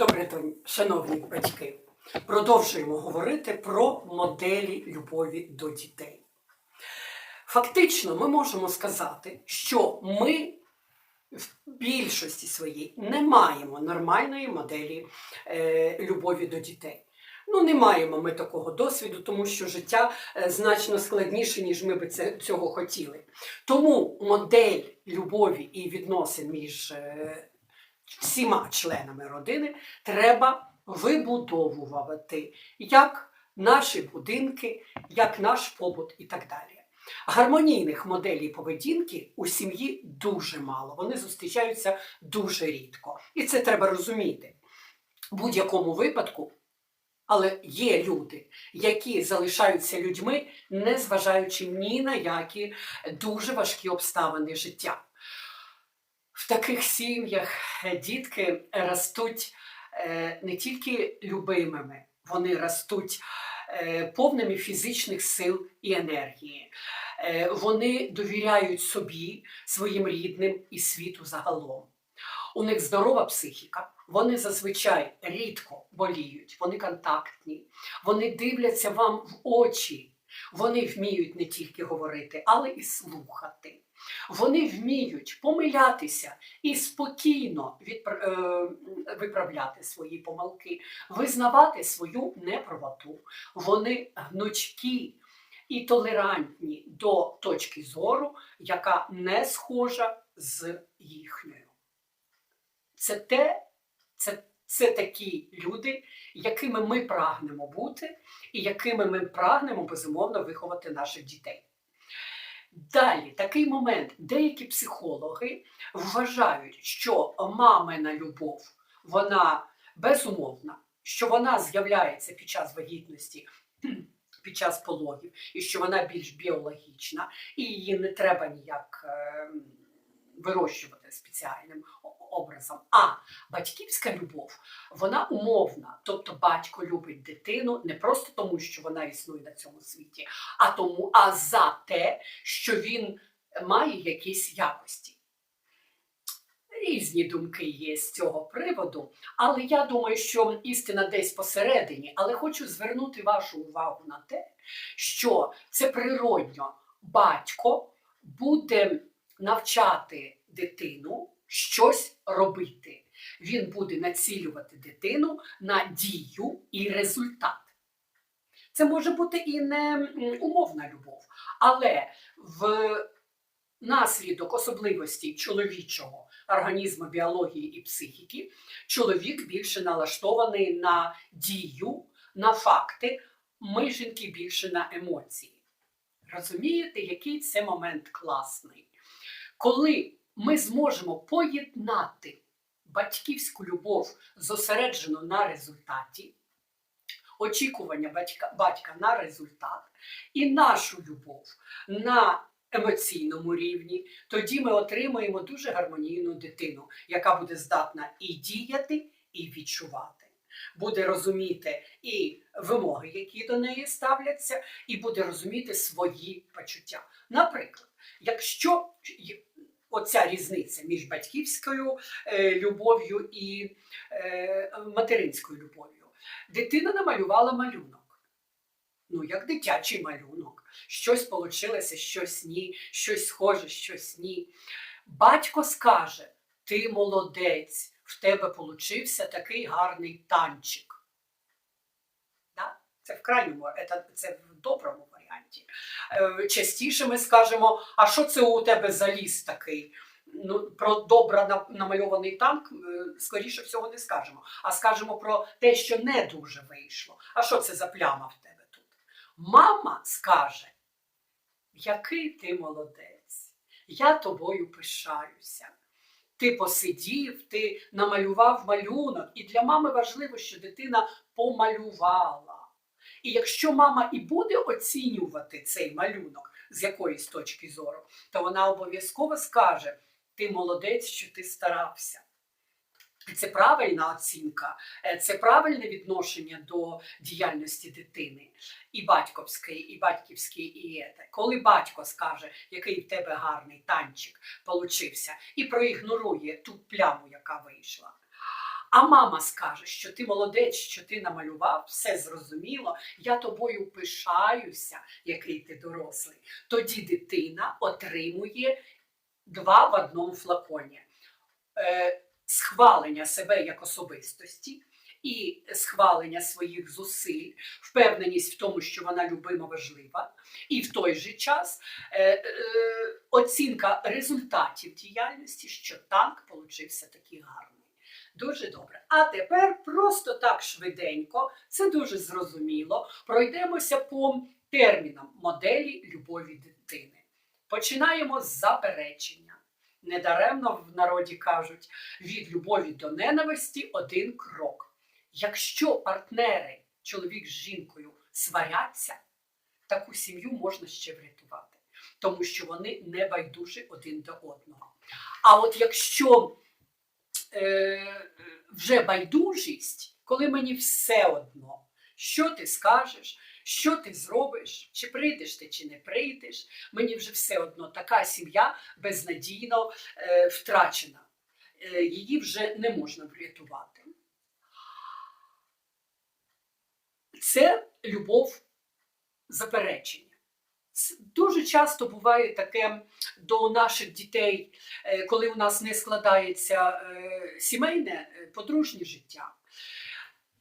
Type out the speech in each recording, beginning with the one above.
Добрий день, шановні батьки. Продовжуємо говорити про моделі любові до дітей. Фактично, ми можемо сказати, що ми в більшості своїй не маємо нормальної моделі е, любові до дітей. Ну, не маємо ми такого досвіду, тому що життя е, значно складніше, ніж ми би це, цього хотіли. Тому модель любові і відносин між е, всіма членами родини треба вибудовувати як наші будинки, як наш побут і так далі. Гармонійних моделей поведінки у сім'ї дуже мало, вони зустрічаються дуже рідко. І це треба розуміти. В будь-якому випадку, але є люди, які залишаються людьми, не зважаючи ні на які дуже важкі обставини життя. В таких сім'ях е, дітки ростуть е, не тільки любимими, вони ростуть е, повними фізичних сил і енергії. Вони довіряють собі, своїм рідним і світу загалом. У них здорова психіка, вони зазвичай рідко боліють, вони контактні, вони дивляться вам в очі, вони вміють не тільки говорити, але і слухати. Вони вміють помилятися і спокійно е, виправляти свої помилки, визнавати свою неправоту. Вони гнучкі і толерантні до точки зору, яка не схожа з їхньою. Це те, це, це такі люди, якими ми прагнемо бути, і якими ми прагнемо безумовно виховати наших дітей. Далі, такий момент. Деякі психологи вважають, що мамина любов вона безумовна, що вона з'являється під час вагітності, під час пологів, і що вона більш біологічна, і її не треба ніяк е, вирощувати спеціальним образом. А батьківська любов вона умовна, тобто батько любить дитину не просто тому, що вона існує на цьому світі, а тому, а за те, що він має якісь якості. Різні думки є з цього приводу, але я думаю, що істина десь посередині. Але хочу звернути вашу увагу на те, що це природньо батько буде навчати дитину щось робити. Він буде націлювати дитину на дію і результат. Це може бути і не умовна любов, але в наслідок особливостей чоловічого організму, біології і психіки, чоловік більше налаштований на дію, на факти, ми жінки більше на емоції. Розумієте, який це момент класний? Коли ми зможемо поєднати батьківську любов зосереджену на результаті, очікування батька, батька на результат і нашу любов на емоційному рівні, тоді ми отримаємо дуже гармонійну дитину, яка буде здатна і діяти, і відчувати. Буде розуміти і вимоги, які до неї ставляться, і буде розуміти свої почуття. Наприклад, якщо оця різниця між батьківською е, любов'ю і е, материнською любов'ю, дитина намалювала малюнок. Ну, як дитячий малюнок. Щось получилося, щось ні, щось схоже, щось ні. Батько скаже: ти молодець, в тебе получився такий гарний танчик. Да? Це в крайньому, це, це в доброму варіанті. Е, Частіше ми скажемо, а що це у тебе за ліс такий? Ну, про добре намальований танк, е, скоріше всього, не скажемо, а скажемо про те, що не дуже вийшло. А що це за пляма в тебе тут? Мама скаже, який ти молодець, я тобою пишаюся. Ти посидів, ти намалював малюнок, і для мами важливо, що дитина помалювала. І якщо мама і буде оцінювати цей малюнок з якоїсь точки зору, то вона обов'язково скаже: ти молодець, що ти старався. Це правильна оцінка, е, це правильне відношення до діяльності дитини, і батьківської, і батьківської, і ете. Коли батько скаже, який в тебе гарний танчик получився, і проігнорує ту пляму, яка вийшла. А мама скаже, що ти молодець, що ти намалював, все зрозуміло, я тобою пишаюся, який ти дорослий. Тоді дитина отримує два в одному флаконі: Е, схвалення себе як особистості і схвалення своїх зусиль, впевненість в тому, що вона любима, важлива, і в той же час е, е, оцінка результатів діяльності, що танк получився такий гарний. Дуже добре. А тепер просто так швиденько, це дуже зрозуміло. Пройдемося по термінам моделі любові дитини. Починаємо з заперечення. Недаремно в народі кажуть від любові до ненависті один крок. Якщо партнери, чоловік з жінкою, сваряться, таку сім'ю можна ще врятувати, тому що вони не байдужі один до одного. А от якщо е, вже байдужість, коли мені все одно, що ти скажеш, що ти зробиш, чи прийдеш ти, чи не прийдеш, мені вже все одно така сім'я безнадійно е, втрачена. Е, її вже не можна врятувати. Це любов заперечення. Дуже часто буває таке до наших дітей, е, коли у нас не складається е, сімейне е, подружнє життя.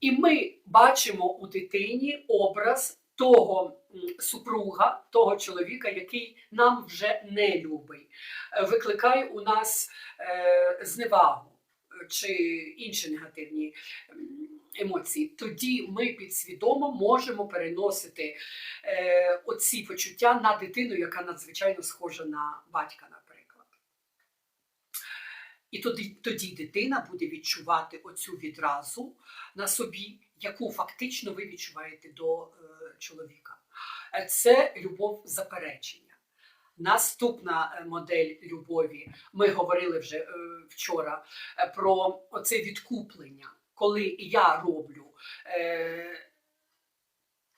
І ми бачимо у дитині образ того супруга, того чоловіка, який нам вже не любить, е, викликає у нас зневагу чи інші негативні емоції. Тоді ми підсвідомо можемо переносити е, оці почуття на дитину, яка надзвичайно схожа на батька, наприклад. І тоді, тоді дитина буде відчувати оцю відразу на собі, яку фактично ви відчуваєте до е, чоловіка. Е, Це любов заперечення. Наступна е, модель любові, ми говорили вже е, вчора е, про оце відкуплення, коли я роблю е,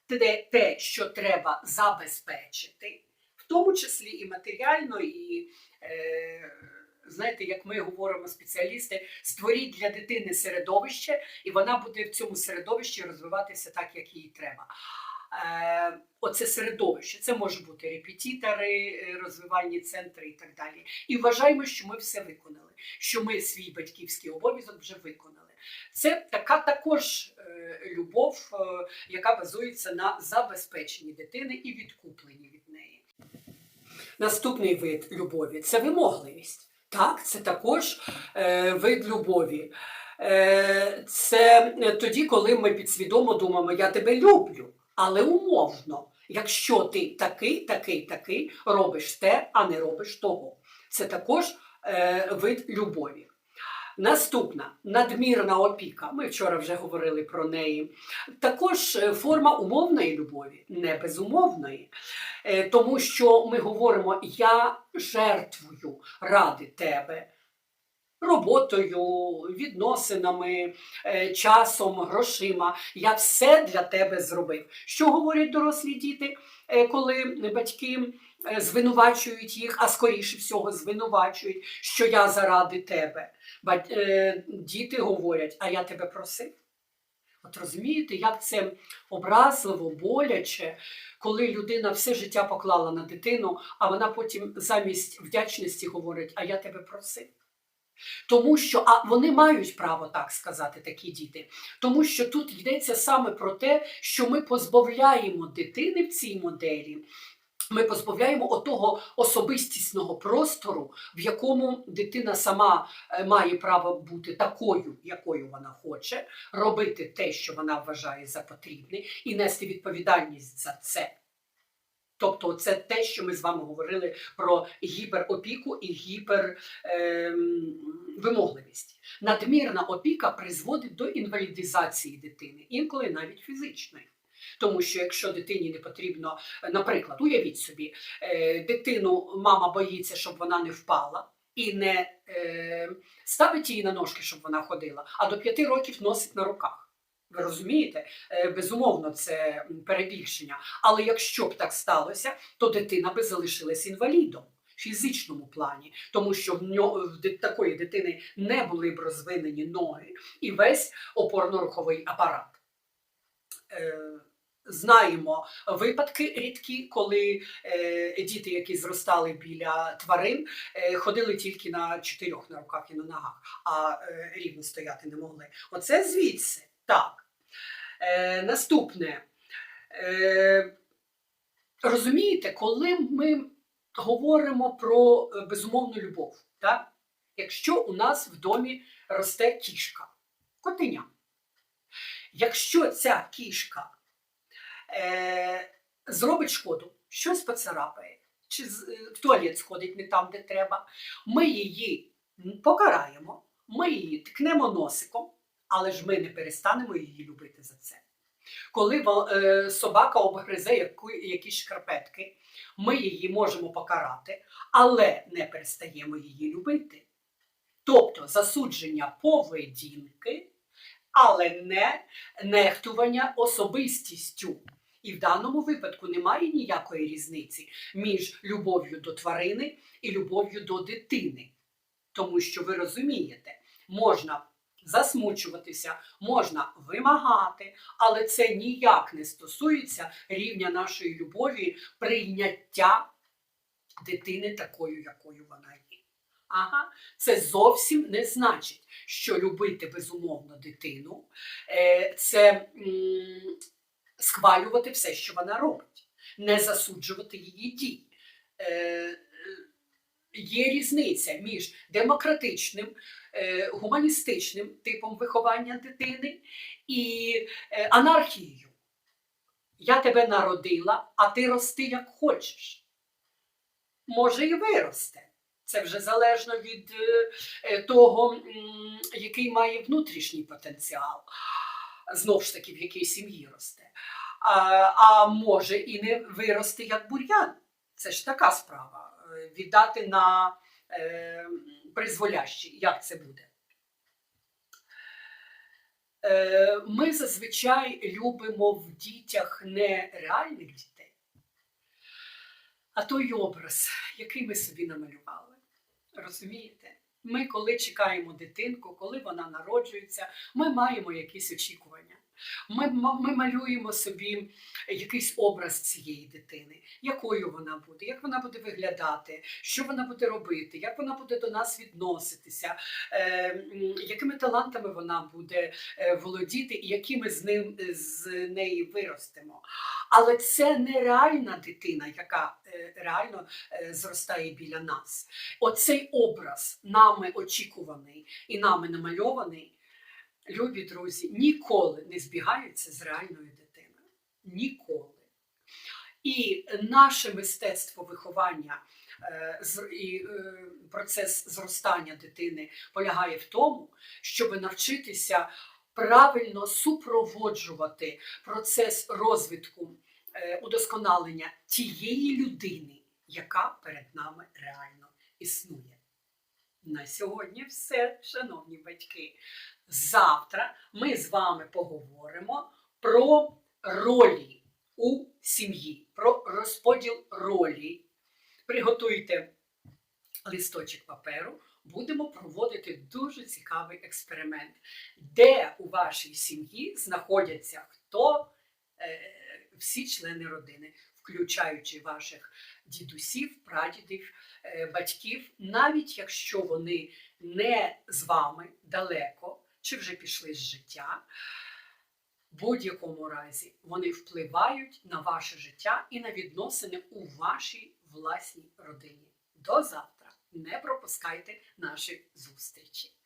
те, те, що треба забезпечити, в тому числі і матеріально, і е, знаєте, як ми говоримо спеціалісти, створіть для дитини середовище, і вона буде в цьому середовищі розвиватися так, як їй треба. Е, Оце середовище, це може бути репетитори, е, розвивальні центри і так далі. І вважаємо, що ми все виконали, що ми свій батьківський обов'язок вже виконали. Це така також е, любов, яка базується на забезпеченні дитини і відкупленні від неї. Наступний вид любові це вимогливість. Так, це також е, вид любові. Е, це тоді, коли ми підсвідомо думаємо, я тебе люблю, але умовно. Якщо ти такий, такий, такий, робиш те, а не робиш того. Це також е, вид любові. Наступна надмірна опіка. Ми вчора вже говорили про неї. Також е, форма умовної любові, не безумовної. Е, Тому що ми говоримо: я жертвую ради тебе роботою, відносинами, е, часом, грошима. Я все для тебе зробив. Що говорять дорослі діти, е, коли батьки е, звинувачують їх, а скоріше всього звинувачують, що я заради тебе. Діти говорять, а я тебе просив. От розумієте, як це образливо, боляче, коли людина все життя поклала на дитину, а вона потім замість вдячності говорить, а я тебе просив. Тому що а вони мають право так сказати, такі діти. Тому що тут йдеться саме про те, що ми позбавляємо дитини в цій моделі. Ми позбавляємо отого особистісного простору, в якому дитина сама е, має право бути такою, якою вона хоче, робити те, що вона вважає за потрібне, і нести відповідальність за це. Тобто, це те, що ми з вами говорили про гіперопіку і гіпервимогливість. Надмірна опіка призводить до інвалідизації дитини, інколи навіть фізичної. Тому що якщо дитині не потрібно, наприклад, уявіть собі, е, дитину мама боїться, щоб вона не впала, і не е, ставить її на ножки, щоб вона ходила, а до п'яти років носить на руках. Ви розумієте? Е, Безумовно, це перебільшення. Але якщо б так сталося, то дитина би залишилась інвалідом. фізичному плані, тому що в нього в такої дитини не були б розвинені ноги і весь опорно-руховий апарат. Е, Знаємо випадки рідкі, коли е, діти, які зростали біля тварин, е, ходили тільки на чотирьох на руках і на ногах, а е, рівно стояти не могли. Оце звідси. Так. Е, наступне. Е, розумієте, коли ми говоримо про е, безумовну любов, так? якщо у нас в домі росте кішка, котеня, якщо ця кішка е, зробить шкоду, щось поцарапає, чи е, в туалет сходить не там, де треба, ми її покараємо, ми її ткнемо носиком, але ж ми не перестанемо її любити за це. Коли е, собака обгризе якісь шкарпетки, ми її можемо покарати, але не перестаємо її любити. Тобто засудження поведінки, але не нехтування особистістю. І в даному випадку немає ніякої різниці між любов'ю до тварини і любов'ю до дитини. Тому що ви розумієте, можна засмучуватися, можна вимагати, але це ніяк не стосується рівня нашої любові, прийняття дитини такою, якою вона є. Ага, це зовсім не значить, що любити безумовно дитину е, це схвалювати все, що вона робить, не засуджувати її дій. Є різниця між демократичним, е, гуманістичним типом виховання дитини і е, анархією. Я тебе народила, а ти рости як хочеш. Може і виросте. Це вже залежно від е, того, який має внутрішній потенціал, знов ж таки, в якій сім'ї росте. А, а може і не вирости як бур'ян. Це ж така справа. Віддати на е, призволящі, як це буде. Е, ми зазвичай любимо в дітях не реальних дітей, а той образ, який ми собі намалювали. Розумієте? Ми, коли чекаємо дитинку, коли вона народжується, ми маємо якісь очікування. Ми, ми малюємо собі якийсь образ цієї дитини, якою вона буде, як вона буде виглядати, що вона буде робити, як вона буде до нас відноситися, е, якими талантами вона буде е, володіти і які ми з, ним, з неї виростемо. Але це не реальна дитина, яка е, реально е, зростає біля нас. Оцей образ нами очікуваний і нами намальований, любі друзі, ніколи не збігаються з реальною дитиною. Ніколи. І наше мистецтво виховання е, і е, процес зростання дитини полягає в тому, щоб навчитися правильно супроводжувати процес розвитку е, удосконалення тієї людини, яка перед нами реально існує. На сьогодні все, шановні батьки. Завтра ми з вами поговоримо про ролі у сім'ї, про розподіл ролі. Приготуйте листочок паперу, будемо проводити дуже цікавий експеримент, де у вашій сім'ї знаходяться хто е, всі члени родини, включаючи ваших дідусів, прадідів, е, батьків, навіть якщо вони не з вами далеко чи вже пішли з життя. В будь-якому разі вони впливають на ваше життя і на відносини у вашій власній родині. До завтра! Не пропускайте наші зустрічі!